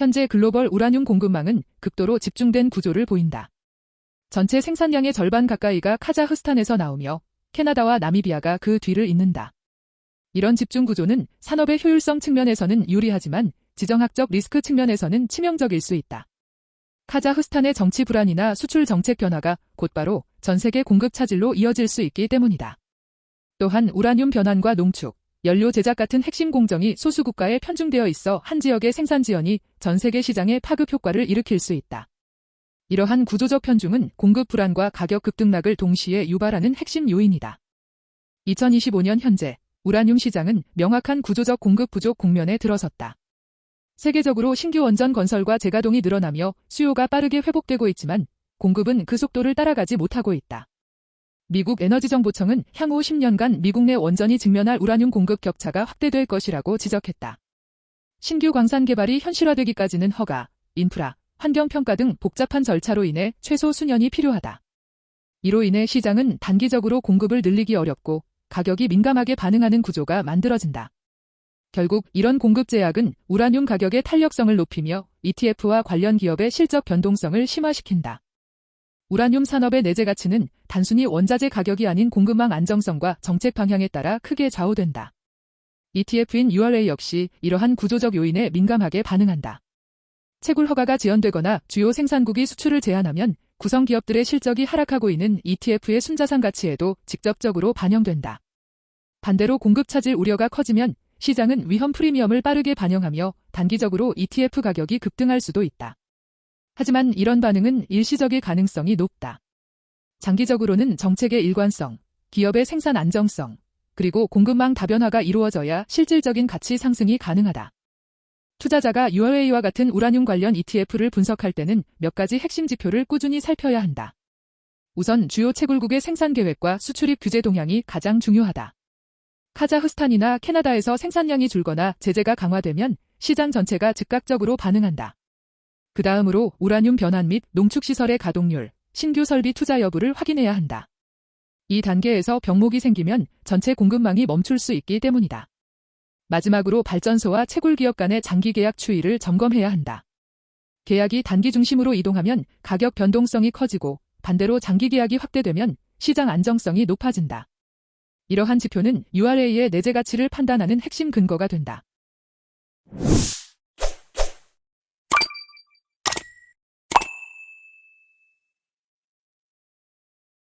현재 글로벌 우라늄 공급망은 극도로 집중된 구조를 보인다. 전체 생산량의 절반 가까이가 카자흐스탄에서 나오며 캐나다와 나미비아가 그 뒤를 잇는다. 이런 집중 구조는 산업의 효율성 측면에서는 유리하지만 지정학적 리스크 측면에서는 치명적일 수 있다. 카자흐스탄의 정치 불안이나 수출 정책 변화가 곧바로 전 세계 공급 차질로 이어질 수 있기 때문이다. 또한 우라늄 변환과 농축, 연료 제작 같은 핵심 공정이 소수 국가에 편중되어 있어 한 지역의 생산 지연이 전 세계 시장에 파급 효과를 일으킬 수 있다. 이러한 구조적 편중은 공급 불안과 가격 급등락을 동시에 유발하는 핵심 요인이다. 2025년 현재 우라늄 시장은 명확한 구조적 공급 부족 국면에 들어섰다. 세계적으로 신규 원전 건설과 재가동이 늘어나며 수요가 빠르게 회복되고 있지만 공급은 그 속도를 따라가지 못하고 있다. 미국 에너지정보청은 향후 10년간 미국 내 원전이 직면할 우라늄 공급 격차가 확대될 것이라고 지적했다. 신규 광산 개발이 현실화되기까지는 허가, 인프라, 환경평가 등 복잡한 절차로 인해 최소 수년이 필요하다. 이로 인해 시장은 단기적으로 공급을 늘리기 어렵고 가격이 민감하게 반응하는 구조가 만들어진다. 결국 이런 공급 제약은 우라늄 가격의 탄력성을 높이며 ETF와 관련 기업의 실적 변동성을 심화시킨다. 우라늄 산업의 내재 가치는 단순히 원자재 가격이 아닌 공급망 안정성과 정책 방향에 따라 크게 좌우된다. ETF인 URA 역시 이러한 구조적 요인에 민감하게 반응한다. 채굴 허가가 지연되거나 주요 생산국이 수출을 제한하면 구성 기업들의 실적이 하락하고 있는 ETF의 순자산 가치에도 직접적으로 반영된다. 반대로 공급 차질 우려가 커지면 시장은 위험 프리미엄을 빠르게 반영하며 단기적으로 ETF 가격이 급등할 수도 있다. 하지만 이런 반응은 일시적일 가능성이 높다. 장기적으로는 정책의 일관성, 기업의 생산 안정성, 그리고 공급망 다변화가 이루어져야 실질적인 가치 상승이 가능하다. 투자자가 URA와 같은 우라늄 관련 ETF를 분석할 때는 몇 가지 핵심 지표를 꾸준히 살펴야 한다. 우선 주요 채굴국의 생산 계획과 수출입 규제 동향이 가장 중요하다. 카자흐스탄이나 캐나다에서 생산량이 줄거나 제재가 강화되면 시장 전체가 즉각적으로 반응한다. 그 다음으로 우라늄 변환 및 농축시설의 가동률, 신규 설비 투자 여부를 확인해야 한다. 이 단계에서 병목이 생기면 전체 공급망이 멈출 수 있기 때문이다. 마지막으로 발전소와 채굴 기업 간의 장기 계약 추이를 점검해야 한다. 계약이 단기 중심으로 이동하면 가격 변동성이 커지고 반대로 장기 계약이 확대되면 시장 안정성이 높아진다. 이러한 지표는 URA의 내재 가치를 판단하는 핵심 근거가 된다.